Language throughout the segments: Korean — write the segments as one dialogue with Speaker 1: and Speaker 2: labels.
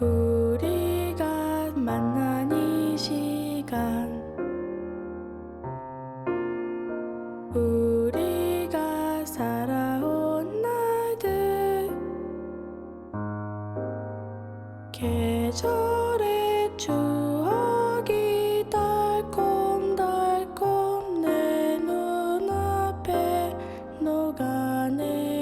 Speaker 1: 우리가 만난 이 시간. 우리가 살아온 날들. 계절의 추억이 달콤달콤 내 눈앞에 녹아내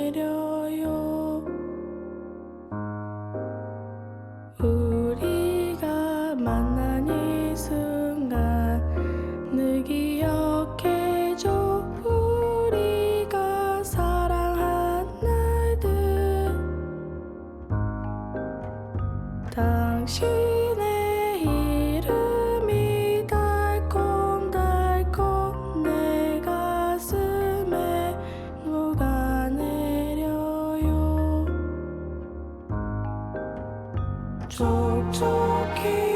Speaker 1: 당신의 이름이 달콤달콤 내 가슴에 녹아내려요. 촉촉히